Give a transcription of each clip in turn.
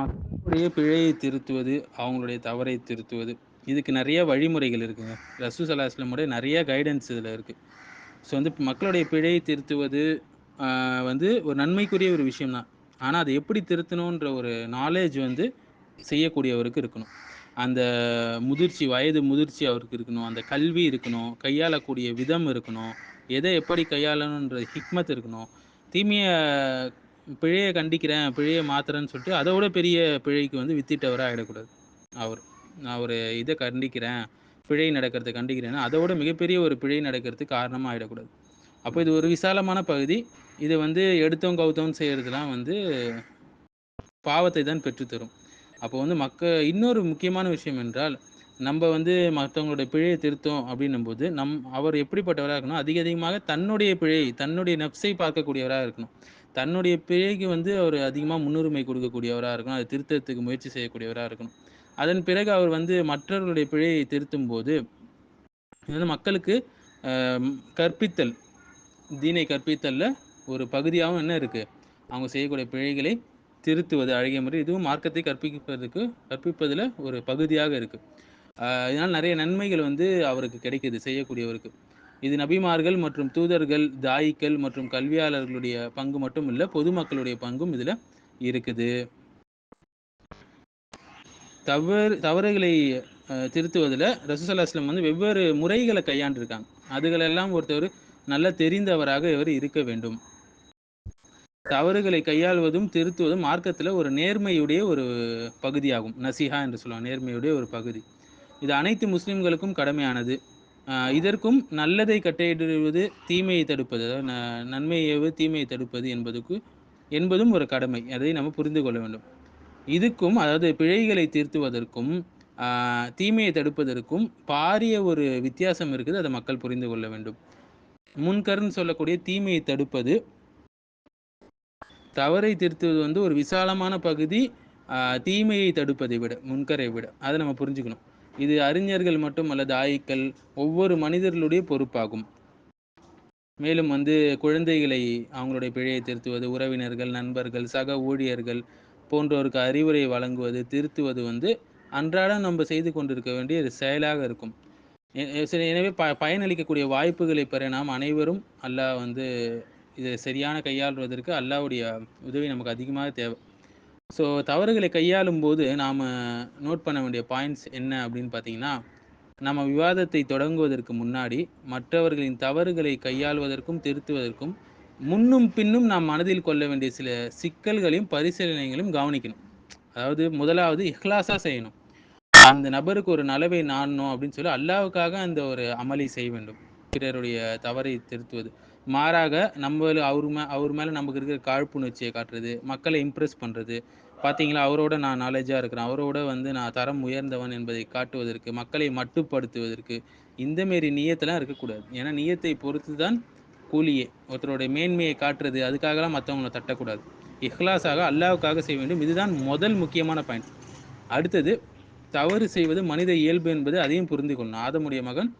மக்களுடைய பிழையை திருத்துவது அவங்களுடைய தவறை திருத்துவது. இதுக்கு நிறைய வழிமுறைகள் இருக்குங்க. ரசூ சலாஸ்லமுடைய நிறைய கைடன்ஸ் இதில் இருக்குது ஸோ வந்து மக்களுடைய பிழையை திருத்துவது வந்து ஒரு நன்மைக்குரிய ஒரு விஷயம் தான். ஆனால் அதை எப்படி திருத்தணுன்ற ஒரு நாலேஜ் வந்து செய்யக்கூடியவருக்கு இருக்கணும். அந்த முதிர்ச்சி வயது முதிர்ச்சி அவருக்கு இருக்கணும். அந்த கல்வி இருக்கணும். கையாளக்கூடிய விதம் இருக்கணும். எதை எப்படி கையாளணுன்ற ஹிக்மத் இருக்கணும். தீமையை பிழையை கண்டிக்கிறேன் பிழையை மாத்துறேன்னு சொல்லிட்டு அதை விட பெரிய பிழைக்கு வந்து வித்திட்டவராக ஆகிடக்கூடாது அவர் நான் ஒரு இதை கண்டிக்கிறேன் பிழை நடக்கிறத கண்டிக்கிறேன்னா அதை விட மிகப்பெரிய ஒரு பிழை நடக்கிறதுக்கு காரணமாக ஆகிடக்கூடாது அப்போ இது ஒரு விசாலமான பகுதி. இதை வந்து எடுத்தோம் கவுத்தோம் செய்கிறதுலாம் வந்து பாவத்தை தான் பெற்றுத்தரும். அப்போ வந்து மக்க இன்னொரு முக்கியமான விஷயம் என்றால் நம்ம வந்து மற்றவங்களுடைய பிழையை திருத்தோம் அப்படின்னும் போது நம் அவர் எப்படிப்பட்டவராக இருக்கணும்? அதிக அதிகமாக தன்னுடைய பிழை தன்னுடைய நப்சை பார்க்கக்கூடியவராக இருக்கணும். தன்னுடைய பிழைக்கு வந்து அவர் அதிகமாக முன்னுரிமை கொடுக்கக்கூடியவராக இருக்கணும். அதை திருத்தத்துக்கு முயற்சி செய்யக்கூடியவராக இருக்கணும். அதன் பிறகு அவர் வந்து மற்றவர்களுடைய பிழையை திருத்தும் போது வந்து மக்களுக்கு கற்பித்தல் தீனை கற்பித்தலில் ஒரு பகுதியாகவும் என்ன இருக்குது அவங்க செய்யக்கூடிய பிழைகளை திருத்துவது அழகிய முறை இதுவும் மார்க்கத்தை கற்பிப்பதற்கு கற்பிப்பதில் ஒரு பகுதியாக இருக்குது இதனால் நிறைய நன்மைகள் வந்து அவருக்கு கிடைக்குது செய்யக்கூடியவருக்கு. இது நபிமார்கள் மற்றும் தூதர்கள் தாயிக்கள் மற்றும் கல்வியாளர்களுடைய பங்கு மட்டும் இல்லை பொதுமக்களுடைய பங்கும் இதில் இருக்குது. தவறு தவறுகளை அஹ், திருத்துவதில் ரசூசல்லா அஸ்லம் வந்து வெவ்வேறு முறைகளை கையாண்டிருக்காங்க. அதுகளெல்லாம் ஒருத்தர் நல்ல தெரிந்தவராக இவர் இருக்க வேண்டும். தவறுகளை கையாள்வதும் திருத்துவதும் மார்க்கத்தில் ஒரு நேர்மையுடைய ஒரு பகுதியாகும். நசிஹா என்று சொல்லுவாங்க நேர்மையுடைய ஒரு பகுதி. இது அனைத்து முஸ்லிம்களுக்கும் கடமையானது. இதற்கும் நல்லதை கட்டையிடுவது தீமையை தடுப்பது அதாவது ந- நன்மையை தீமையை தடுப்பது என்பதுக்கு என்பதும் ஒரு கடமை. அதை நம்ம புரிந்து கொள்ள வேண்டும். இதுக்கும் அதாவது பிழைகளை திருத்துவதற்கும் தீமையை தடுப்பதற்கும் பாரிய ஒரு வித்தியாசம் இருக்குது. அதை மக்கள் புரிந்து கொள்ள வேண்டும். முன்கருன்னு சொல்லக்கூடிய தீமையை தடுப்பது தவறை திருத்துவது வந்து ஒரு விசாலமான பகுதி தீமையை தடுப்பதை விட முன்கரை விட. அதை நம்ம புரிஞ்சுக்கணும். இது அறிஞர்கள் மட்டுமல்ல தாயிக்கள் ஒவ்வொரு மனிதர்களுடைய பொறுப்பாகும். மேலும் வந்து குழந்தைகளை அவங்களுடைய பிழையை திருத்துவது உறவினர்கள் நண்பர்கள் சக ஊழியர்கள் போன்றோருக்கு அறிவுரை வழங்குவது திருத்துவது வந்து அன்றாடம் நம்ம செய்து கொண்டிருக்க வேண்டிய ஒரு செயலாக இருக்கும். சரி, எனவே ப பயனளிக்கக்கூடிய வாய்ப்புகளை பெற நாம் அனைவரும் அல்லாஹ் வந்து இதை சரியான கையாளுவதற்கு அல்லாவுடைய உதவி நமக்கு அதிகமாக தேவை ஸோ தவறுகளை கையாளும் போது நாம் நோட் பண்ண வேண்டிய பாயிண்ட்ஸ் என்ன அப்படின்னு பார்த்தீங்கன்னா நம்ம விவாதத்தை தொடங்குவதற்கு முன்னாடி மற்றவர்களின் தவறுகளை கையாளுவதற்கும் திருத்துவதற்கும் முன்னும் பின்னும் நாம் மனதில் கொள்ள வேண்டிய சில சிக்கல்களையும் பரிசீலனைகளையும் கவனிக்கணும். அதாவது முதலாவது இஹ்லாஸாக செய்யணும். அந்த நபருக்கு ஒரு நலவை நாடணும் அப்படின்னு சொல்லி அல்லாவுக்காக அந்த ஒரு அமளி செய்ய வேண்டும். பிறருடைய தவறை திருத்துவது. மாறாக நம்ம அவர் மே அவர் மேலே நமக்கு இருக்கிற காழ்ப்புணர்ச்சியை காட்டுறது மக்களை இம்ப்ரெஸ் பண்ணுறது பார்த்தீங்களா அவரோட நான் நாலேஜாக இருக்கிறேன். அவரோட வந்து நான் தரம் உயர்ந்தவன் என்பதை காட்டுவதற்கு மக்களை மட்டுப்படுத்துவதற்கு இந்த மாரி நீயத்தெல்லாம் இருக்கக்கூடாது. ஏன்னா நீயத்தை பொறுத்து தான் கூலியே. ஒருத்தருடைய மேன்மையை காட்டுறது அதுக்காகலாம் மற்றவங்கள தட்டக்கூடாது. இஹ்லாஸாக அல்லாவுக்காக செய்ய வேண்டும். இதுதான் முதல் முக்கியமான பாயிண்ட் அடுத்தது தவறு செய்வது மனித இயல்பு என்பது அதையும் புரிந்து கொள்ளணும். ஆதமுடைய மகன்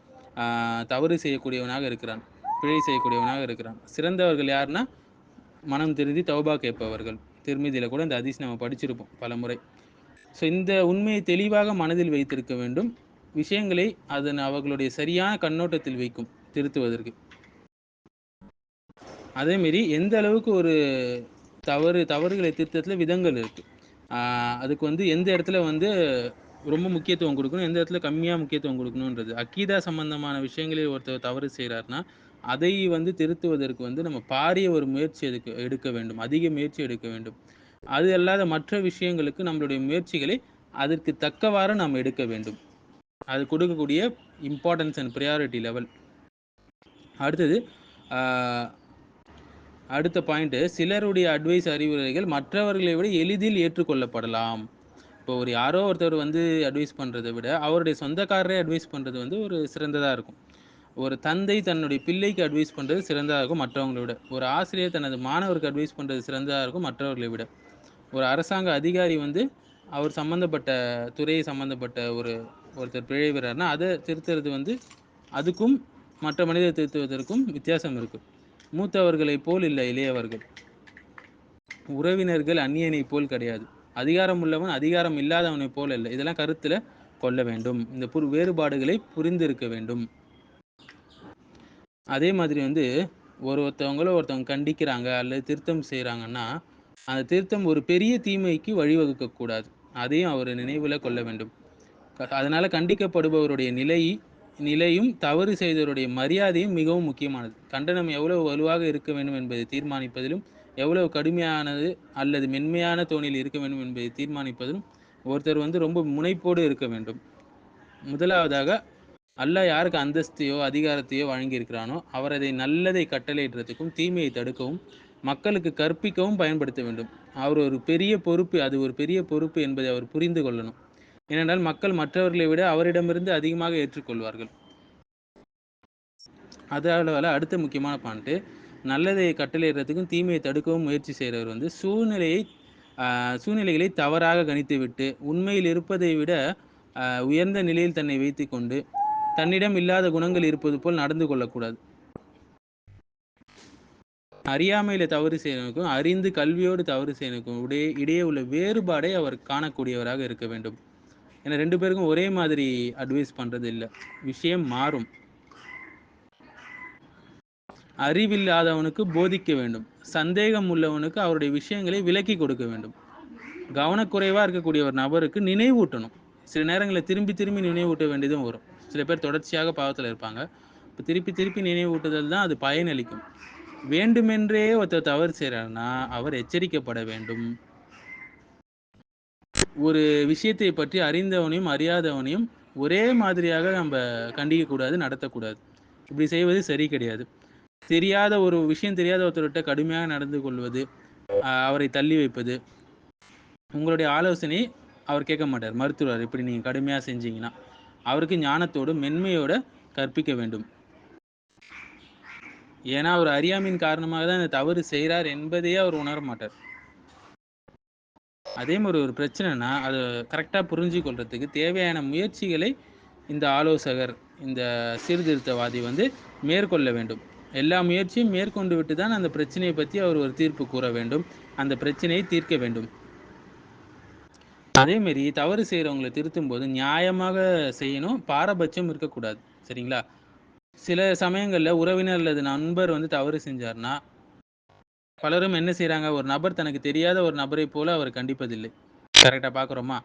தவறு செய்யக்கூடியவனாக இருக்கிறான். பிழை செய்யக்கூடியவனாக இருக்கிறான். சிறந்தவர்கள் யாருன்னா மனம் திருந்தி தௌபா கேட்பவர்கள். திருமதியில் கூட இந்த ஹதீஸ் நம்ம படிச்சிருப்போம் பல முறை ஸோ இந்த உண்மையை தெளிவாக மனதில் வைத்திருக்க வேண்டும். விஷயங்களை அதன் அவர்களுடைய சரியான கண்ணோட்டத்தில் வைக்கும் திருத்துவதற்கு. அதேமாரி எந்த அளவுக்கு ஒரு தவறு தவறுகளை திருத்தத்தில் விதங்கள் இருக்குது அதுக்கு வந்து எந்த இடத்துல வந்து ரொம்ப முக்கியத்துவம் கொடுக்கணும் எந்த இடத்துல கம்மியாக முக்கியத்துவம் கொடுக்கணுன்றது அக்கீதா சம்பந்தமான விஷயங்களில் ஒருத்தர் தவறு செய்கிறாருன்னா அதை வந்து திருத்துவதற்கு வந்து நம்ம பாரிய ஒரு முயற்சி எடுக்க எடுக்க வேண்டும். அதிக முயற்சி எடுக்க வேண்டும். அது அல்லாத மற்ற விஷயங்களுக்கு நம்மளுடைய முயற்சிகளை அதற்கு தக்கவாறு நாம் எடுக்க வேண்டும். அது கொடுக்கக்கூடிய இம்பார்ட்டன்ஸ் அண்ட் ப்ரியாரிட்டி லெவல் அடுத்தது அடுத்த பாயிண்ட்டு சிலருடைய அட்வைஸ் அறிவுரைகள் மற்றவர்களை விட எளிதில் ஏற்றுக்கொள்ளப்படலாம். இப்போ ஒரு யாரோ ஒருத்தர் வந்து அட்வைஸ் பண்ணுறதை விட அவருடைய சொந்தக்காரரே அட்வைஸ் பண்ணுறது வந்து ஒரு சிறந்ததாக இருக்கும். ஒரு தந்தை தன்னுடைய பிள்ளைக்கு அட்வைஸ் பண்ணுறது சிறந்ததாக இருக்கும் மற்றவங்களை விட. ஒரு ஆசிரியர் தனது மாணவருக்கு அட்வைஸ் பண்ணுறது சிறந்ததாக இருக்கும் மற்றவர்களை விட. ஒரு அரசாங்க அதிகாரி வந்து அவர் சம்மந்தப்பட்ட துறையை சம்மந்தப்பட்ட ஒரு ஒருத்தர் பிழைவுறாருன்னா அதை திருத்துறது வந்து அதுக்கும் மற்ற மனிதர் திருத்துவதற்கும் வித்தியாசம் இருக்குது மூத்தவர்களைப் போல் இல்லை இளையவர்கள். உறவினர்கள் அந்நியனைப் போல் கிடையாது. அதிகாரம் உள்ளவன் அதிகாரம் இல்லாதவனை போல் இல்லை இதெல்லாம் கருத்தில் கொள்ள வேண்டும். இந்த புர் வேறுபாடுகளை புரிந்திருக்க வேண்டும். அதே மாதிரி வந்து ஒரு ஒருத்தவங்கள ஒருத்தவங்க கண்டிக்கிறாங்க அல்லது திருத்தம் செய்கிறாங்கன்னா அந்த திருத்தம் ஒரு பெரிய தீமைக்கு வழிவகுக்கக்கூடாது அதையும் அவர் நினைவில் கொள்ள வேண்டும். அதனால் கண்டிக்கப்படுபவருடைய நிலை நிலையும் தவறு செய்தவருடைய மரியாதையும் மிகவும் முக்கியமானது. கண்டனம் எவ்வளவு வலுவாக இருக்க வேண்டும் என்பதை தீர்மானிப்பதிலும் எவ்வளவு கடுமையானது அல்லது மென்மையான தோணில் இருக்க வேண்டும் என்பதை தீர்மானிப்பதிலும் ஒருத்தர் வந்து ரொம்ப முனைப்போடு இருக்க வேண்டும். முதலாவதாக அல்லாஹ் யாருக்கு அந்தஸ்தையோ அதிகாரத்தையோ வழங்கியிருக்கிறானோ அவர் அதை நல்லதை கட்டளையிடுறதுக்கும் தீமையை தடுக்கவும் மக்களுக்கு கற்பிக்கவும் பயன்படுத்த வேண்டும். அவர் ஒரு பெரிய பொறுப்பு அது ஒரு பெரிய பொறுப்பு என்பதை அவர் புரிந்து கொள்ளணும். ஏனென்றால் மக்கள் மற்றவர்களை விட அவரிடமிருந்து அதிகமாக ஏற்றுக்கொள்வார்கள். அதனால அடுத்த முக்கியமான பாயிண்ட்டு நல்லதை கட்டளையிடுறதுக்கும் தீமையை தடுக்கவும் முயற்சி செய்கிறவர் வந்து சூழ்நிலையை சூழ்நிலைகளை தவறாக கணித்துவிட்டு உண்மையில் இருப்பதை விட உயர்ந்த நிலையில் தன்னை வைத்து கொண்டு தன்னிடம் இல்லாத குணங்கள் இருப்பது போல் நடந்து கொள்ளக்கூடாது. அறியாமையில தவறு செய்யனுக்கும் அறிந்து கல்வியோடு தவறு செய்யனுக்கும் இடையே இடையே உள்ள வேறுபாடை அவர் காணக்கூடியவராக இருக்க வேண்டும். ஏன்னா ரெண்டு பேருக்கும் ஒரே மாதிரி அட்வைஸ் பண்ணுறது இல்லை விஷயம் மாறும். அறிவில்லாதவனுக்கு போதிக்க வேண்டும். சந்தேகம் உள்ளவனுக்கு அவருடைய விஷயங்களை விலக்கி கொடுக்க வேண்டும். கவனக்குறைவாக இருக்கக்கூடிய ஒரு நபருக்கு நினைவூட்டணும். சில நேரங்களில் திரும்பி திரும்பி நினைவூட்ட வேண்டியதும் வரும். சில பேர் தொடர்ச்சியாக பாவத்தில் இருப்பாங்க. இப்போ திருப்பி திருப்பி நினைவூட்டுதல் தான் அது பயனளிக்கும். வேண்டுமென்றே ஒருத்தர் தவறு செய்கிறாருன்னா அவர் எச்சரிக்கப்பட வேண்டும். ஒரு விஷயத்தை பற்றி அறிந்தவனையும் அறியாதவனையும் ஒரே மாதிரியாக நம்ம கண்டிக்கக்கூடாது நடத்தக்கூடாது. இப்படி செய்வது சரி கிடையாது. தெரியாத ஒரு விஷயம் தெரியாத ஒருத்தர்கிட்ட கடுமையாக நடந்து கொள்வது அவரை தள்ளி வைப்பது. உங்களுடைய ஆலோசனை அவர் கேட்க மாட்டார். மருத்துவர் இப்படி நீங்கள் கடுமையாக செஞ்சீங்கன்னா. அவருக்கு ஞானத்தோடு மென்மையோடு கற்பிக்க வேண்டும். ஏன்னா அவர் அறியாமையின் காரணமாக தான் இந்த தவறு செய்கிறார் என்பதையே அவர் உணர மாட்டார். அதே மாதிரி ஒரு பிரச்சனைனா அது கரெக்டாக புரிஞ்சு கொள்றதுக்கு தேவையான முயற்சிகளை இந்த ஆலோசகர் இந்த சீர்திருத்தவாதி வந்து மேற்கொள்ள வேண்டும். எல்லா முயற்சியும் மேற்கொண்டு விட்டு தான் அந்த பிரச்சனையை பற்றி அவர் ஒரு தீர்ப்பு கூற வேண்டும். அந்த பிரச்சனையை தீர்க்க வேண்டும். அதேமாரி தவறு செய்கிறவங்களை திருத்தும் போது நியாயமாக செய்யணும் பாரபட்சம் இருக்கக்கூடாது. சரிங்களா? சில சமயங்களில் உறவினர் அல்லது நண்பர் வந்து தவறு செஞ்சார்னா பலரும் என்ன செய்கிறாங்க ஒரு நபர் தனக்கு தெரியாத ஒரு நபரை போல அவர் கண்டிப்பதில்லை. கரெக்டாக பார்க்குறோமா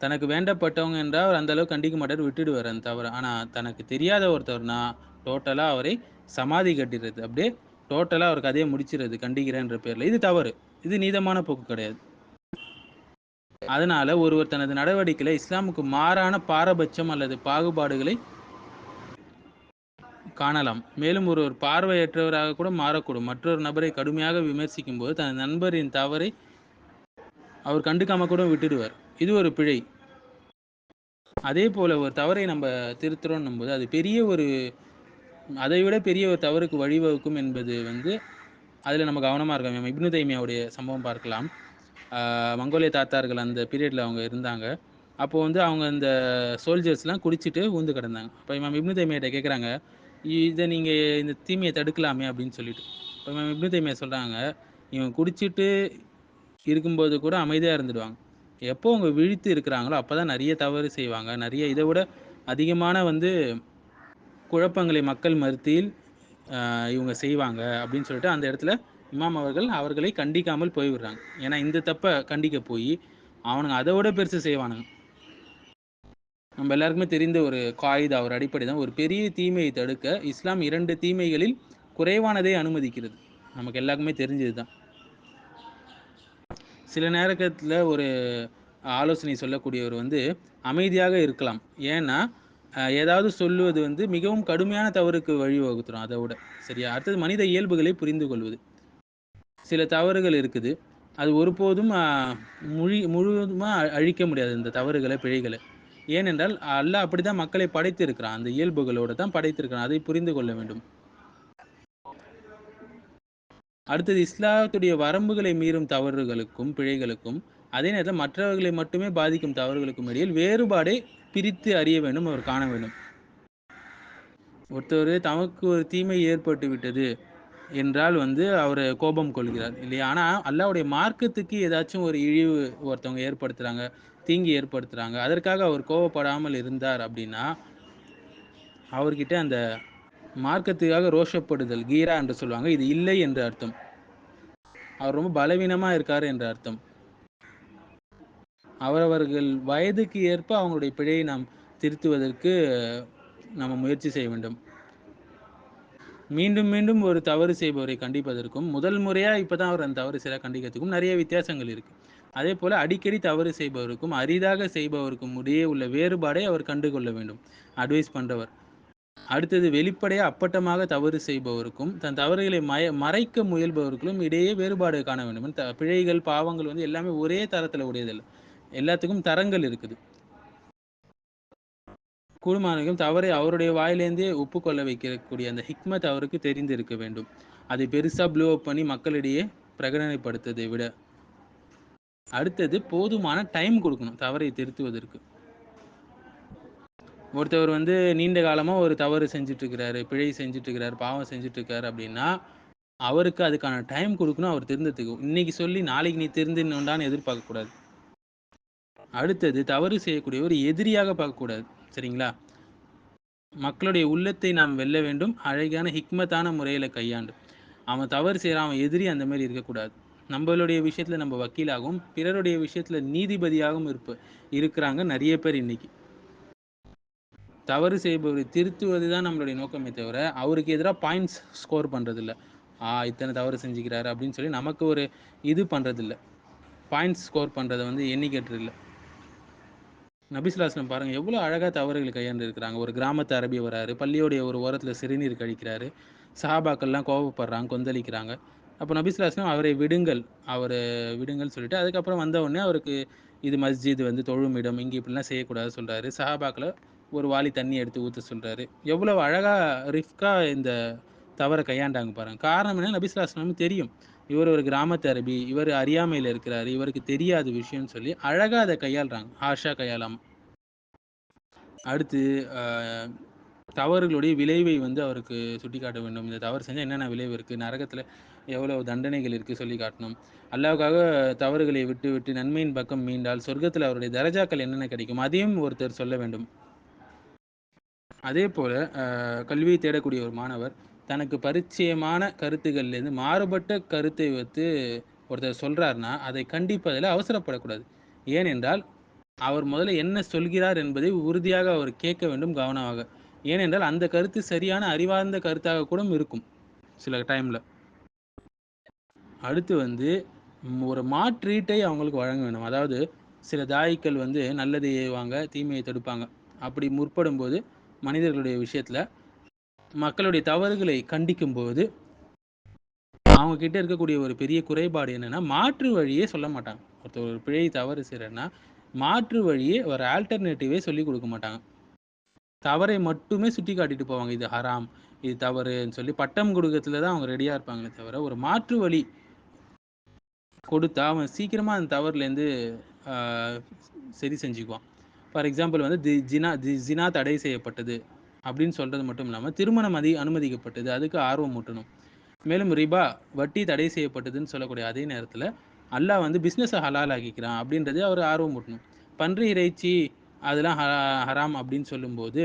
தனக்கு வேண்டப்பட்டவங்க என்றால் அவர் அந்தளவுக்கு கண்டிக்க மாட்டார் விட்டுடுவார் அந்த தவறு. ஆனால் தனக்கு தெரியாத ஒருத்தர்னா டோட்டலாக அவரை சமாதி கட்டிடுறது. அப்படியே டோட்டலாக அவர் கதையை முடிச்சிடுறது கண்டிக்கிறேன்ற பேரில். இது தவறு. இது நீதமான போக்கு கிடையாது. அதனால ஒருவர் தனது நடவடிக்கையில் இஸ்லாமுக்கு மாறான பாரபட்சம் அல்லது பாகுபாடுகளை காணலாம். மேலும் ஒருவர் பார்வையற்றவராக கூட மாறக்கூடும். மற்றொரு நபரை கடுமையாக விமர்சிக்கும் போது தனது நண்பரின் தவறை அவர் கண்டுக்காம கூட விட்டுடுவார். இது ஒரு பிழை. அதே போல ஒரு தவறை நம்ம திருத்துறோம் போது அது பெரிய ஒரு அதை விட பெரிய ஒரு தவறுக்கு வழிவகுக்கும் என்பது வந்து அதில் நம்ம கவனமாக இருக்கோம் இப்னு தைமியாவுடைய சம்பவம் பார்க்கலாம். மங்கோலிய தாத்தார்கள் அந்த பீரியடில் அவங்க இருந்தாங்க. அப்போது வந்து அவங்க இந்த சோல்ஜர்ஸ்லாம் குடிச்சிட்டு ஊந்து கிடந்தாங்க. அப்போ இமாம் இப்னு தைமியிட்ட கேட்குறாங்க இதை நீங்கள் இந்த தீமையை தடுக்கலாமே அப்படின்னு சொல்லிட்டு. இப்போ இமாம் இப்னு தைமியை சொல்கிறாங்க இவங்க குடிச்சிட்டு இருக்கும்போது கூட அமைதியாக இருந்துடுவாங்க. எப்போ அவங்க விழித்து இருக்கிறாங்களோ அப்போ தான் நிறைய தவறு செய்வாங்க. நிறைய இதை விட அதிகமான வந்து குழப்பங்களை மக்கள் மறுத்தியில் இவங்க செய்வாங்க அப்படின்னு சொல்லிட்டு அந்த இடத்துல இமாம் அவர்கள் அவர்களை கண்டிக்காமல் போய்விடுறாங்க. ஏன்னா இந்த தப்பை கண்டிக்க போய் அவனுங்க அதை விட பெருசு செய்வானுங்க. நம்ம எல்லாருக்குமே தெரிந்த ஒரு காயுதா ஒரு அடிப்படை தான். ஒரு பெரிய தீமையை தடுக்க இஸ்லாம் இரண்டு தீமைகளில் குறைவானதை அனுமதிக்கிறது. நமக்கு எல்லாருக்குமே தெரிஞ்சது தான். சில நேரத்தில் ஒரு ஆலோசனை சொல்லக்கூடியவர் வந்து அமைதியாக இருக்கலாம். ஏன்னா ஏதாவது சொல்லுவது வந்து மிகவும் கடுமையான தவறுக்கு வழிவகுத்துரும் அதை விட. சரியா? அடுத்தது மனித இயல்புகளை புரிந்து கொள்வது சில தவறுகள் இருக்குது. அது ஒருபோதும் முழி முழுவதுமாக அழிக்க முடியாது இந்த தவறுகளை பிழைகளை. ஏனென்றால் அல்லாஹ் அப்படி தான் மக்களை படைத்திருக்கிறான். அந்த இயல்புகளோடு தான் படைத்திருக்கிறான். அதை புரிந்து கொள்ள வேண்டும். அடுத்தது இஸ்லாத்துடைய வரம்புகளை மீறும் தவறுகளுக்கும் பிழைகளுக்கும் அதே நேரத்தில் மற்றவர்களை மட்டுமே பாதிக்கும் தவறுகளுக்கும் இடையில் வேறுபாடை பிரித்து அறிய வேண்டும் அவர் காண வேண்டும். ஒருத்தர் தமக்கு ஒரு தீமை ஏற்பட்டு விட்டது என்றால் வந்து அவர் கோபம் கொள்கிறார் இல்லையா? ஆனால் அல்லாவுடைய மார்க்கத்துக்கு ஏதாச்சும் ஒரு இழிவு ஒருத்தவங்க ஏற்படுத்துகிறாங்க தீங்கி ஏற்படுத்துகிறாங்க அதற்காக அவர் கோபப்படாமல் இருந்தார் அப்படின்னா அவர்கிட்ட அந்த மார்க்கத்துக்காக ரோஷப்படுதல் கீரா என்று சொல்லுவாங்க. இது இல்லை என்று அர்த்தம். அவர் ரொம்ப பலவீனமாக இருக்கார் என்ற அர்த்தம். அவரவர்கள் வயதுக்கு ஏற்ப அவங்களுடைய பிழையை நாம் திருத்துவதற்கு நம்ம முயற்சி செய்ய வேண்டும். மீண்டும் மீண்டும் ஒரு தவறு செய்பவரை கண்டிப்பதற்கும் முதல் முறையாக இப்போ தான் அவர் அந்த தவறு செய்ய கண்டிக்கிறதுக்கும் நிறைய வித்தியாசங்கள் இருக்குது அதே போல் அடிக்கடி தவறு செய்பவருக்கும் அரிதாக செய்பவருக்கும் இடையே உள்ள வேறுபாடை அவர் கண்டுகொள்ள வேண்டும். அட்வைஸ் பண்ணுறவர் அடுத்தது வெளிப்படையாக அப்பட்டமாக தவறு செய்பவருக்கும் தன் தவறுகளை மய மறைக்க முயல்பவர்களும் இடையே வேறுபாடு காண வேண்டும். த பிழைகள் பாவங்கள் வந்து எல்லாமே ஒரே தரத்தில் உடையதில்லை. எல்லாத்துக்கும் தரங்கள் இருக்குது. கூடுமானவர்கள் தவறை அவருடைய வாயிலேருந்தே ஒப்புக்கொள்ள வைக்கக்கூடிய அந்த ஹிக்மத் அவருக்கு தெரிந்திருக்க வேண்டும். அதை பெருசாக ப்ளூ அப் பண்ணி மக்களிடையே பிரகடனைப்படுத்ததை விட. அடுத்தது போதுமான டைம் கொடுக்கணும் தவறை திருத்துவதற்கு. ஒருத்தவர் வந்து நீண்ட காலமாக ஒரு தவறு செஞ்சிட்ருக்கிறாரு பிழை செஞ்சிட்ருக்கிறாரு பாவம் செஞ்சிட்ருக்காரு அப்படின்னா அவருக்கு அதுக்கான டைம் கொடுக்கணும் அவர் திருந்ததுக்கு இன்னைக்கு சொல்லி நாளைக்கு நீ திருந்தினோண்டான்னு எதிர்பார்க்கக்கூடாது. அடுத்தது தவறு செய்யக்கூடிய ஒரு எதிரியாக பார்க்கக்கூடாது. சரிங்களா? மக்களுடைய உள்ளத்தை நாம் வெல்ல வேண்டும். அழகான ஹிக்மத்தான முறையில் கையாண்டு. அவன் தவறு செய்கிறான் அவன் எதிரி அந்த மாதிரி இருக்கக்கூடாது. நம்மளுடைய விஷயத்தில் நம்ம வக்கீலாகவும் பிறருடைய விஷயத்தில் நீதிபதியாகவும் இருப்ப இருக்கிறாங்க நிறைய பேர் இன்னைக்கு. தவறு செய்பவரை திருத்துவது தான் நம்மளுடைய நோக்கமே தவிர அவருக்கு எதிராக பாயிண்ட்ஸ் ஸ்கோர் பண்ணுறதில்ல ஆ இத்தனை தவறு செஞ்சுக்கிறாரு அப்படின்னு சொல்லி நமக்கு ஒரு இது பண்ணுறதில்ல பாயிண்ட்ஸ் ஸ்கோர் பண்ணுறதை வந்து எண்ணிக்கட்டு நபிசுலாஸ்லம் பாருங்கள் எவ்வளோ அழகாக தவறுகள் கையாண்டு இருக்கிறாங்க ஒரு கிராமத்து அரபி வராரு பள்ளியோடைய ஒரு ஓரத்தில் சிறுநீர் கழிக்கிறாரு சஹாபாக்கள்லாம் கோபப்படுறாங்க கொந்தளிக்கிறாங்க. அப்போ நபிசுலாஸ்லம் அவரை விடுங்கள் அவர் விடுங்கள் சொல்லிட்டு அதுக்கப்புறம் வந்த உடனே அவருக்கு இது மஸ்ஜித் வந்து தொழுமிடம் இங்கே இப்படிலாம் செய்யக்கூடாது சொல்கிறாரு சஹாபாக்கில் ஒரு வாலி தண்ணி எடுத்து ஊற்ற சொல்கிறாரு எவ்வளோ அழகாக ரிஃப்காக இந்த தவறை கையாண்டாங்க பாருங்கள் காரணம் என்ன நபிஸ்லாஸ்லாமும் தெரியும். இவர் ஒரு கிராமத்து அரபி இவர் அறியாமையில் இருக்கிறாரு இவருக்கு தெரியாத விஷயம்னு சொல்லி அழகாக அதை கையாளுறாங்க. ஹாஷா கையாளாம. அடுத்து தவறுகளுடைய விளைவை வந்து அவருக்கு சுட்டி காட்ட வேண்டும். இந்த தவறு செஞ்சால் என்னென்ன விளைவு இருக்குது நரகத்தில் எவ்வளோ தண்டனைகள் இருக்குது சொல்லி காட்டணும். அல்லாவுக்காக தவறுகளை விட்டு விட்டு நன்மையின் பக்கம் மீண்டால் சொர்க்கத்தில் அவருடைய தரஜாக்கள் என்னென்ன கிடைக்கும்? அதையும் ஒருத்தர் சொல்ல வேண்டும். அதே போல் கல்வியை தேடக்கூடிய ஒரு மாணவர் தனக்கு பரிச்சயமான கருத்துக்கள்லேருந்து மாறுபட்ட கருத்தை வைத்து ஒருத்தர் சொல்கிறாருன்னா அதை கண்டிப்பதில் அவசரப்படக்கூடாது. ஏனென்றால் அவர் முதல்ல என்ன சொல்கிறார் என்பதை உறுதியாக அவர் கேட்க வேண்டும் கவனமாக. ஏனென்றால் அந்த கருத்து சரியான அறிவார்ந்த கருத்தாக கூட இருக்கும் சில டைமில். அடுத்து வந்து ஒரு மாற்றீட்டை அவங்களுக்கு வழங்க வேண்டும். அதாவது சில தாய்க்கள் வந்து நல்லதை ஏவாங்க தீமையை தடுப்பாங்க. அப்படி முற்படும் போது மனிதர்களுடைய விஷயத்தில் மக்களுடைய தவறுகளை கண்டிக்கும் போது அவங்க கிட்ட இருக்கக்கூடிய ஒரு பெரிய குறைபாடு என்னென்னா மாற்று வழியே சொல்ல மாட்டாங்க. ஒருத்தர் ஒரு பிழை தவறு செய்கிறேன்னா மாற்று வழியே ஒரு ஆல்டர்னேட்டிவே சொல்லி கொடுக்க மாட்டாங்க. தவறை மட்டுமே சுட்டி காட்டிட்டு போவாங்க. இது ஹராம் இது தவறுன்னு சொல்லி பட்டம் கொடுக்கறதுல தான் அவங்க ரெடியாக இருப்பாங்களே தவிர ஒரு மாற்று வழி கொடுத்தா அவன் சீக்கிரமாக அந்த தவறுலேருந்து சரி செஞ்சுக்குவான். ஃபார் எக்ஸாம்பிள் வந்து தி ஜினா தி ஜினா தடை செய்யப்பட்டது. அப்படின்னு சொல்கிறது மட்டும் இல்லாமல் திருமணம் அதி அனுமதிக்கப்பட்டது. அதுக்கு ஆர்வம் ஊட்டணும். மேலும் ரிபா வட்டி தடை செய்யப்பட்டதுன்னு சொல்லக்கூடிய அதே நேரத்தில் அல்லாஹ் வந்து பிஸ்னஸை ஹலால் ஆக்கிக்கிறான் அப்படின்றது அவர் ஆர்வம் ஊட்டணும். பன்றி இறைச்சி அதெல்லாம் ஹராம் அப்படின்னு சொல்லும்போது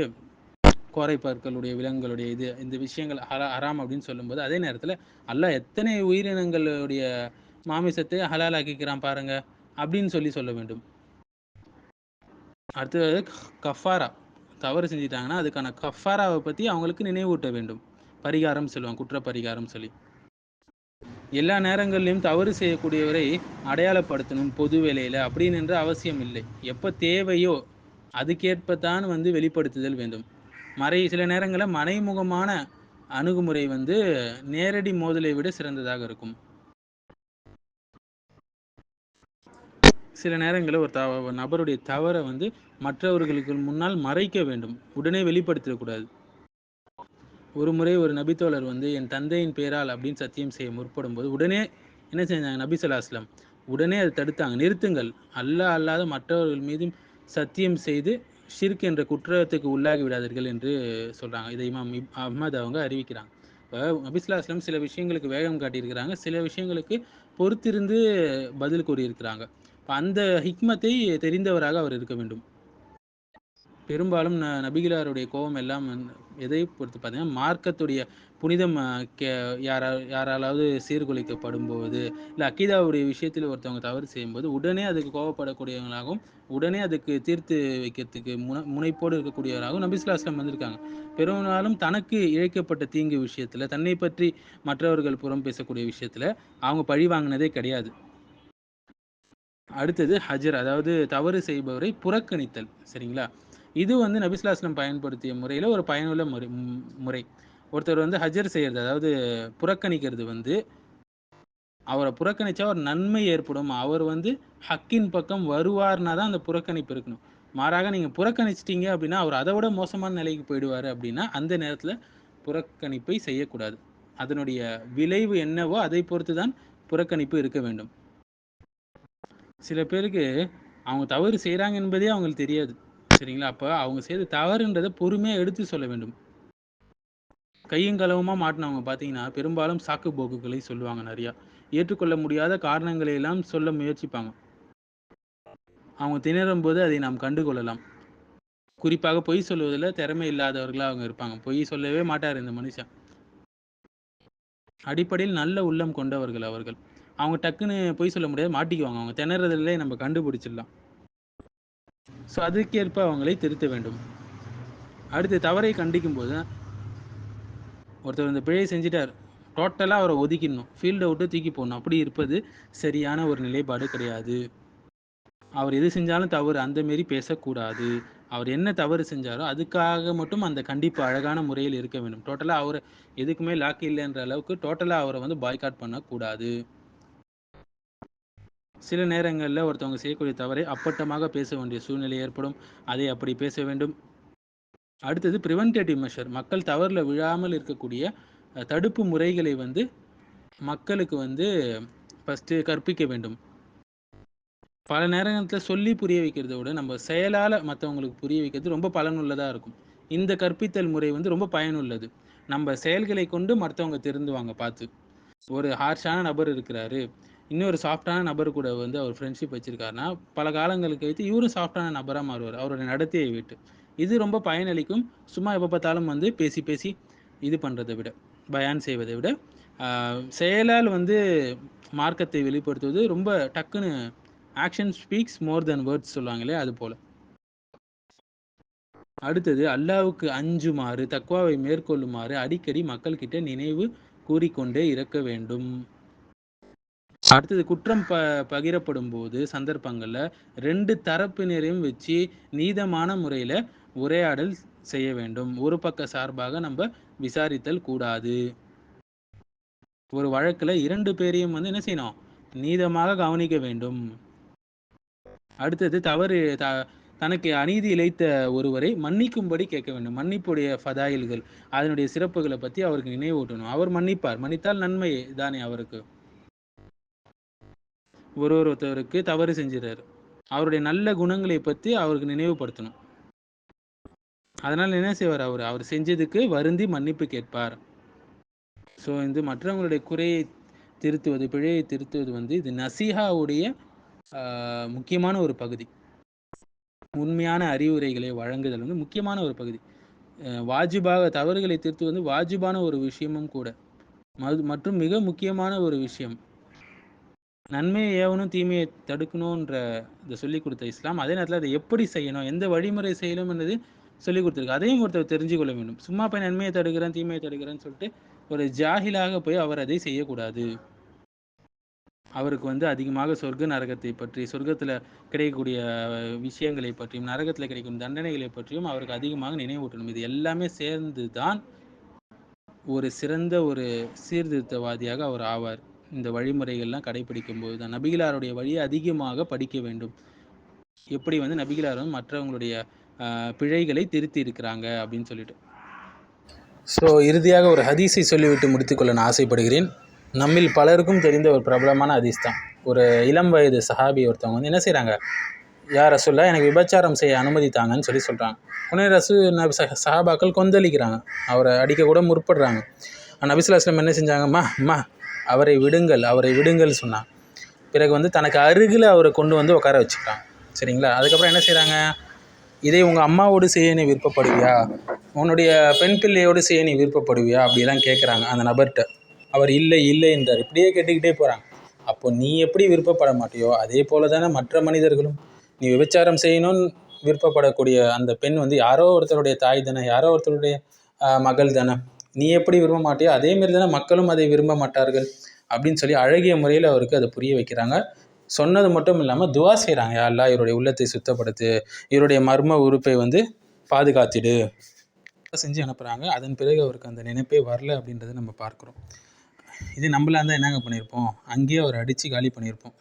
கோரை பற்களுடைய விலங்குகளுடைய இது இந்த விஷயங்கள் ஹரா ஹராம் அப்படின்னு சொல்லும்போது அதே நேரத்தில் அல்லாஹ் எத்தனை உயிரினங்களுடைய மாமிசத்தை ஹலால் ஆக்கிக்கிறான் பாருங்க அப்படின்னு சொல்லி சொல்ல வேண்டும். அடுத்தது கஃபாரா. தவறு செஞ்சிட்டாங்கன்னா அதுக்கான கஃபாராவை பற்றி அவங்களுக்கு நினைவூட்ட வேண்டும். பரிகாரம் சொல்லுவாங்க குற்ற பரிகாரம் சொல்லி. எல்லா நேரங்களிலும் தவறு செய்யக்கூடியவரை அடையாளப்படுத்தணும் பொது வேலையில் அப்படின்னு என்ற அவசியம் இல்லை. எப்போ தேவையோ அதுக்கேற்பத்தான் வந்து வெளிப்படுத்துதல் வேண்டும். மறை சில நேரங்களில் மறைமுகமான அணுகுமுறை வந்து நேரடி மோதலை விட சிறந்ததாக இருக்கும். சில நேரங்களில் ஒரு தவ நபருடைய தவறை வந்து மற்றவர்களுக்கு முன்னால் மறைக்க வேண்டும். உடனே வெளிப்படுத்திடக்கூடாது ஒரு முறை ஒரு நபித்தோழர் வந்து என் தந்தையின் பேரால் அப்படின்னு சத்தியம் செய்ய முற்படும் போது உடனே என்ன செஞ்சாங்க? நபி சொல்லாஸ்லாம் உடனே அதை தடுத்தாங்க. நிறுத்துங்கள். அல்லா அல்லாத மற்றவர்கள் மீதும் சத்தியம் செய்து ஷிர்க் என்ற குற்றத்துக்கு உள்ளாகி விடாதீர்கள் என்று சொல்கிறாங்க இதை இமாம் அஹ்மத் அவங்க அறிவிக்கிறாங்க. இப்போ நபிஸ்லாஸ்லம் சில விஷயங்களுக்கு வேகம் காட்டியிருக்கிறாங்க. சில விஷயங்களுக்கு பொறுத்திருந்து பதில் கூறியிருக்கிறாங்க. இப்போ அந்த ஹிக்மத்தை தெரிந்தவராக அவர் இருக்க வேண்டும். பெரும்பாலும் ந நபிகளாருடைய கோபம் எல்லாம் எதை பொறுத்து பார்த்தீங்கன்னா மார்க்கத்துடைய புனிதம் கே யாரா யாராலாவது சீர்குலைக்கப்படும் போது இல்லை அக்கீதாவுடைய விஷயத்தில் ஒருத்தவங்க தவறு செய்யும்போது உடனே அதுக்கு கோவப்படக்கூடியவங்களாகவும் உடனே அதுக்கு தீர்த்து வைக்கிறதுக்கு முன முனைப்போடு இருக்கக்கூடியவராகவும் நபிஸ்லாஸ்லாம் வந்திருக்காங்க. பெரும்பாலும் தனக்கு இழைக்கப்பட்ட தீங்கு விஷயத்தில் தன்னை பற்றி மற்றவர்கள் புறம் பேசக்கூடிய விஷயத்தில் அவங்க பழி வாங்கினதே கிடையாது. அடுத்தது ஹஜர் அதாவது தவறு செய்பவரை புறக்கணித்தல் சரிங்களா? இது வந்து நபிஸ்லாஸ்லம் பயன்படுத்திய முறையில் ஒரு பயனுள்ள முறை முறை. ஒருத்தர் வந்து ஹஜர் செய்கிறது அதாவது புறக்கணிக்கிறது வந்து அவரை புறக்கணிச்சா ஒரு நன்மை ஏற்படும். அவர் வந்து ஹக்கின் பக்கம் வருவார்னா தான் அந்த புறக்கணிப்பு இருக்கணும். மாறாக நீங்கள் புறக்கணிச்சிட்டீங்க அப்படின்னா அவர் அதை விட மோசமான நிலைக்கு போயிடுவார் அப்படின்னா அந்த நேரத்தில் புறக்கணிப்பை செய்யக்கூடாது. அதனுடைய விளைவு என்னவோ அதை பொறுத்து தான் புறக்கணிப்பு இருக்க வேண்டும். சில பேருக்கு அவங்க தவறு செய்கிறாங்க என்பதே அவங்களுக்கு தெரியாது. சரிங்களா? அப்போ அவங்க செய்த தவறுன்றதை பொறுமையாக எடுத்து சொல்ல வேண்டும். கையும் களவுமா மாட்டினவங்க பார்த்தீங்கன்னா பெரும்பாலும் சாக்கு போக்குகளை சொல்லுவாங்க நிறையா. ஏற்றுக்கொள்ள முடியாத காரணங்களை எல்லாம் சொல்ல முயற்சிப்பாங்க. அவங்க திணறும் போது அதை நாம் கண்டுகொள்ளலாம் குறிப்பாக பொய் சொல்லுவதில் திறமை இல்லாதவர்களாக அவங்க இருப்பாங்க. பொய் சொல்லவே மாட்டார் இந்த மனுஷன். அடிப்படையில் நல்ல உள்ளம் கொண்டவர்கள் அவர்கள். அவங்க டக்குன்னு பொய் சொல்ல முடியாது மாட்டிக்குவாங்க. அவங்க திணறதுலே நம்ம கண்டுபிடிச்சிடலாம். ஸோ அதுக்கேற்ப அவங்களை திருத்த வேண்டும். அடுத்து தவறை கண்டிக்கும் போது ஒருத்தர் இந்த பிழையை செஞ்சிட்டார். டோட்டலாக அவரை ஒதுக்கிடணும். ஃபீல்டை விட்டு தூக்கி போடணும். அப்படி இருப்பது சரியான ஒரு நிலைப்பாடு கிடையாது. அவர் எது செஞ்சாலும் தவறு. அந்தமாரி பேசக்கூடாது. அவர் என்ன தவறு செஞ்சாரோ அதுக்காக மட்டும் அந்த கண்டிப்பு அழகான முறையில் இருக்க வேண்டும். டோட்டலாக அவர் எதுக்குமே லாக் இல்லைன்ற அளவுக்கு டோட்டலாக அவரை வந்து பாய்காட் பண்ணக்கூடாது. சில நேரங்களில் ஒருத்தவங்க செய்யக்கூடிய தவறை அப்பட்டமாக பேச வேண்டிய சூழ்நிலை ஏற்படும். அதை அப்படி பேச வேண்டும். அடுத்தது ப்ரிவென்டேட்டிவ் மெஷர் மக்கள் தவறில் விழாமல் இருக்கக்கூடிய தடுப்பு முறைகளை வந்து மக்களுக்கு வந்து ஃபஸ்ட்டு கற்பிக்க வேண்டும். பல நேரத்தில் சொல்லி புரிய வைக்கிறத விட நம்ம செயலால் மற்றவங்களுக்கு புரிய வைக்கிறது ரொம்ப பலனுள்ளதாக இருக்கும். இந்த கற்பித்தல் முறை வந்து ரொம்ப பயனுள்ளது. நம்ம செயல்களை கொண்டு மற்றவங்க திருந்துவாங்க பார்த்து. ஒரு ஹார்ஷான நபர் இருக்கிறாரு. இன்னொரு சாஃப்டான நபர் கூட வந்து அவர் ஃப்ரெண்ட்ஷிப் வச்சிருக்காருன்னா பல காலங்களுக்கு வைத்து இவரும் சாஃப்டான நபராக மாறுவார். அவருடைய நடத்தையை விட்டு. இது ரொம்ப பயனளிக்கும். சும்மா எப்போ பார்த்தாலும் வந்து பேசி பேசி இது பண்ணுறதை விட பயான் செய்வதை விட செயலால் வந்து மார்க்கத்தை வெளிப்படுத்துவது ரொம்ப டக்குன்னு action speaks more than words சொல்லுவாங்களே அது போல். அடுத்தது அல்லாவுக்கு அஞ்சுமாறு தக்குவாவை மேற்கொள்ளுமாறு அடிக்கடி மக்கள்கிட்ட நினைவு கூறிக்கொண்டே இருக்க வேண்டும். அடுத்தது குற்றம் ப பகிரப்படும் போது சந்தர்ப்பங்களில் ரெண்டு தரப்பினரையும் வச்சு நீதமான முறையில் உரையாடல் செய்ய வேண்டும். ஒரு பக்க சார்பாக நம்ம விசாரித்தல் கூடாது. ஒரு வழக்கில் இரண்டு பேரையும் வந்து என்ன செய்யணும்? நீதமாக கவனிக்க வேண்டும். அடுத்தது தவறு த தனக்கு அநீதி இழைத்த ஒருவரை மன்னிக்கும்படி கேட்க வேண்டும். மன்னிப்புடைய ஃபதாயில்கள் அதனுடைய சிறப்புகளை பற்றி அவருக்கு நினைவூட்டணும். அவர் மன்னிப்பார். மன்னித்தால் நன்மை தானே அவருக்கு? ஒரு ஒருத்தருக்கு தவறு செஞ்சிடறாரு. அவருடைய நல்ல குணங்களை பற்றி அவருக்கு நினைவுபடுத்தணும். அதனால் என்ன செய்வார் அவர்? அவர் செஞ்சதுக்கு வருந்தி மன்னிப்பு கேட்பார். ஸோ இது மற்றவங்களுடைய குறையை திருத்துவது பிழையை திருத்துவது வந்து இது நசிஹாவுடைய முக்கியமான ஒரு பகுதி. உண்மையான அறிவுரைகளை வழங்குதல் வந்து முக்கியமான ஒரு பகுதி. வாஜிபாக தவறுகளை திருத்து வந்து வாஜிபான ஒரு விஷயமும் கூட. மற்றும் மிக முக்கியமான ஒரு விஷயம். நன்மையை ஏவணும் தீமையை தடுக்கணுன்ற இதை சொல்லி கொடுத்த இஸ்லாம். அதே நேரத்தில் அதை எப்படி செய்யணும் எந்த வழிமுறை செய்யணும் என்றது சொல்லி கொடுத்துருக்கு. அதையும் ஒருத்தர் தெரிஞ்சு கொள்ள வேண்டும். சும்மா போய் நன்மையை தடுக்கிறேன் தீமையை தடுக்கிறேன்னு சொல்லிட்டு ஒரு ஜாகிலாக போய் அவர் அதை செய்யக்கூடாது. அவருக்கு வந்து அதிகமாக சொர்க்க நரகத்தை பற்றி சொர்க்கத்தில் கிடைக்கக்கூடிய விஷயங்களை பற்றியும் நரகத்தில் கிடைக்கும் தண்டனைகளை பற்றியும் அவருக்கு அதிகமாக நினைவூட்டணும். இது எல்லாமே சேர்ந்து தான் ஒரு சிறந்த ஒரு சீர்திருத்தவாதியாக அவர் ஆவார். இந்த வழிமுறைகள்லாம் கடைபிடிக்கும் போது தான் நபிகளாருடைய வழியை அதிகமாக படிக்க வேண்டும். எப்படி வந்து நபிகளார் வந்து மற்றவங்களுடைய பிழைகளை திருத்தி இருக்கிறாங்க அப்படின்னு சொல்லிட்டு. ஸோ இறுதியாக ஒரு ஹதீஸை சொல்லிவிட்டு முடித்துக்கொள்ள நான் ஆசைப்படுகிறேன். நம்மில் பலருக்கும் தெரிந்த ஒரு பிரபலமான ஹதீஸ் தான். ஒரு இளம் வயது சஹாபி ஒருத்தவங்க வந்து என்ன செய்கிறாங்க யார் ரசூல்லா எனக்கு விபச்சாரம் செய்ய அனுமதித்தாங்கன்னு சொல்லி சொல்கிறாங்க உடனே ரசூ சஹாபாக்கள் கொந்தளிக்கிறாங்க. அவரை அடிக்க கூட முற்படுறாங்க நபிசுல்லாஸ்லம் என்ன செஞ்சாங்கம்மா அம்மா அவரை விடுங்கள் அவரை விடுங்கள் சொன்னான். பிறகு வந்து தனக்கு அருகில் அவரை கொண்டு வந்து உட்கார வச்சுக்கிறான். சரிங்களா? அதுக்கப்புறம் என்ன செய்கிறாங்க இதை உங்கள் அம்மாவோடு செய்ய நீ விருப்பப்படுவியா? உன்னுடைய பெண் பிள்ளையோடு செய்ய நீ விருப்பப்படுவியா? அப்படிலாம் கேட்குறாங்க அந்த நபர்கிட்ட. அவர் இல்லை இல்லை என்றார். இப்படியே கேட்டுக்கிட்டே போகிறாங்க அப்போ நீ எப்படி விருப்பப்பட மாட்டியோ அதே போல தானே மற்ற மனிதர்களும். நீ விபச்சாரம் செய்யணும்னு விருப்பப்படக்கூடிய அந்த பெண் வந்து யாரோ ஒருத்தருடைய தாய் தானே யாரோ ஒருத்தருடைய மகள் தானே. நீ எப்படி விரும்ப மாட்டியோ அதே மாதிரி தானே மக்களும் அதை விரும்ப மாட்டார்கள் அப்படின்னு சொல்லி அழகிய முறையில் அவருக்கு அதை புரிய வைக்கிறாங்க. சொன்னது மட்டும் இல்லாமல் துவா செய்கிறாங்க யாரெல்லாம் இவருடைய உள்ளத்தை சுத்தப்படுத்து இவருடைய மர்ம உறுப்பை வந்து பாதுகாத்திடு. செஞ்சு அனுப்புகிறாங்க அதன் பிறகு அவருக்கு அந்த நினைப்பே வரல அப்படின்றத நம்ம பார்க்குறோம். இது நம்மளா இருந்தால் என்னங்க பண்ணியிருப்போம் அங்கேயே அவர் அடித்து காலி பண்ணியிருப்போம்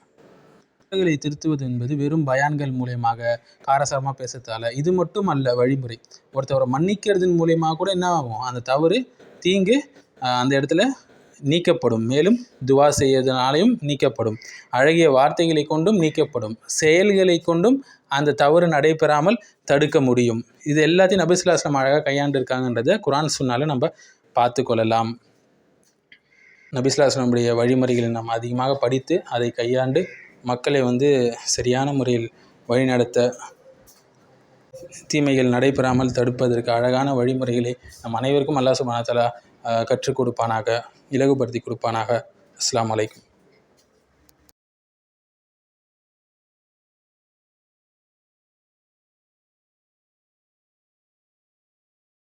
தவறுகளை திருத்துவது என்பது வெறும் பயான்கள் மூலயமாக காரசாரமாக பேசுறதால இது மட்டும் அல்ல வழிமுறை. ஒருத்தவரை மன்னிக்கிறதன் மூலயமா கூட என்ன ஆகும்? அந்த தவறு தீங்கு அந்த இடத்துல நீக்கப்படும். மேலும் துவா செய்யறதுனாலையும் நீக்கப்படும். அழகிய வார்த்தைகளை கொண்டும் நீக்கப்படும். செயல்களை கொண்டும் அந்த தவறு நடைபெறாமல் தடுக்க முடியும். இது எல்லாத்தையும் நபிசுல்லாஸ்லாம் அழகாக கையாண்டிருக்காங்கன்றதை குரான் சொன்னாலும் நம்ம பார்த்து கொள்ளலாம். நபிஸ்லாஸ்லமுடைய வழிமுறைகளை நாம் அதிகமாக படித்து அதை கையாண்டு மக்களை வந்து சரியான முறையில் வழிநடத்த தீமைகள் நடைபெறாமல் தடுப்பதற்கு அழகான வழிமுறைகளை நம் அனைவருக்கும் அல்லாஹ் சுபானத்தலா கற்றுக் கொடுப்பானாக இலகுபடுத்தி கொடுப்பானாக. அஸ்லாம் வலைக்கும்